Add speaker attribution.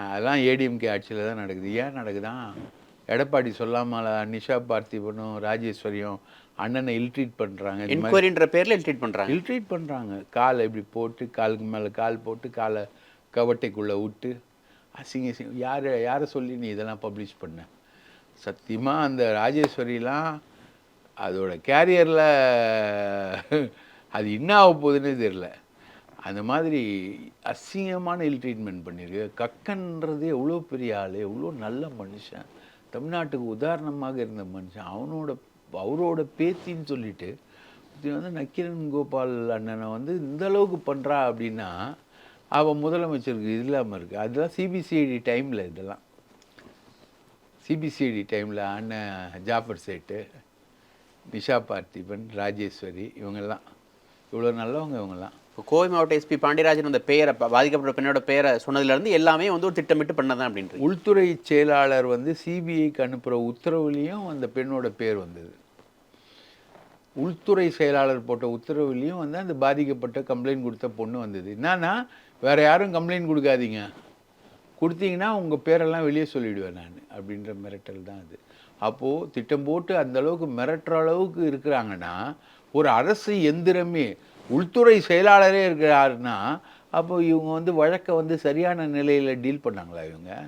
Speaker 1: அதெல்லாம் ஏடிஎம்கே ஆட்சியில் தான் நடக்குது. ஏன் நடக்குதான் எடப்பாடி சொல்லாமல நிஷா பார்த்திபனும் ராஜேஸ்வரியும் அண்ணனை இல்ட்ரீட் பண்ணுறாங்க
Speaker 2: என்கொயரின்ற பேர்ல ட்ரீட் பண்றாங்க.
Speaker 1: இல்ட்ரீட் பண்ணுறாங்க காலை இப்படி போட்டு காலுக்கு மேலே கால் போட்டு காலை கவட்டைக்குள்ளே விட்டு அசிங்க அசிங்க. யார் யாரை சொல்லி நீ இதெல்லாம் பப்ளிஷ் பண்ண? சத்தியமாக அந்த ராஜேஸ்வரிலாம் அதோட கேரியரில் அது என்ன ஆக போகுதுன்னே தெரில அந்த மாதிரி அசிங்கமான இல் ட்ரீட்மெண்ட் பண்ணியிருக்கு கக்கன்றது எவ்வளோ பெரிய ஆள் எவ்வளோ நல்ல மனுஷன். தமிழ்நாட்டுக்கு உதாரணமாக இருந்த மனுஷன் அவனோட அவரோட பேத்தின்னு சொல்லிட்டு இது வந்து நக்கிரன் கோபால் அண்ணனை வந்து இந்த அளவுக்கு பண்ணுறா அப்படின்னா அவன் முதலமைச்சருக்கு இல்லாமல் இருக்குது அதெல்லாம் சிபிசிஐடி டைமில் இதெல்லாம். சிபிசிஐடி டைமில் அண்ணன் ஜாஃபர் சேட்டு நிஷா பார்த்திபன் ராஜேஸ்வரி இவங்கெல்லாம். இவ்வளோ நல்லவங்க இவங்கெல்லாம்.
Speaker 2: இப்போ கோவை மாவட்ட எஸ்பி பாண்டியராஜன் அந்த பெயரை ப- பாதிக்கப்பட்ட பெண்ணோட பெயரை சொன்னதுல இருந்து எல்லாமே வந்து ஒரு திட்டமிட்டு பண்ணதான் அப்படின்றது.
Speaker 1: உள்துறை செயலாளர் வந்து சிபிஐக்கு அனுப்புகிற உத்தரவுலேயும் அந்த பெண்ணோட பேர் வந்தது. உள்துறை செயலாளர் போட்ட உத்தரவுலேயும் வந்து அந்த பாதிக்கப்பட்ட கம்ப்ளைண்ட் கொடுத்த பொண்ணு வந்தது. என்னன்னா வேற யாரும் கம்ப்ளைண்ட் கொடுக்காதீங்க. கொடுத்தீங்கன்னா உங்கள் பேரெல்லாம் வெளியே சொல்லிடுவேன் நான் அப்படின்ற மிரட்டல் தான் அது. அப்போது திட்டம் போட்டு அந்த அளவுக்கு மிரட்டுற அளவுக்கு இருக்கிறாங்கன்னா ஒரு அரசு எந்திரமே உள்துறை செயலாளரே இருக்கிறாருன்னா அப்போ இவங்க வந்து வழக்கை வந்து சரியான நிலையில் டீல் பண்ணாங்களா இவங்க?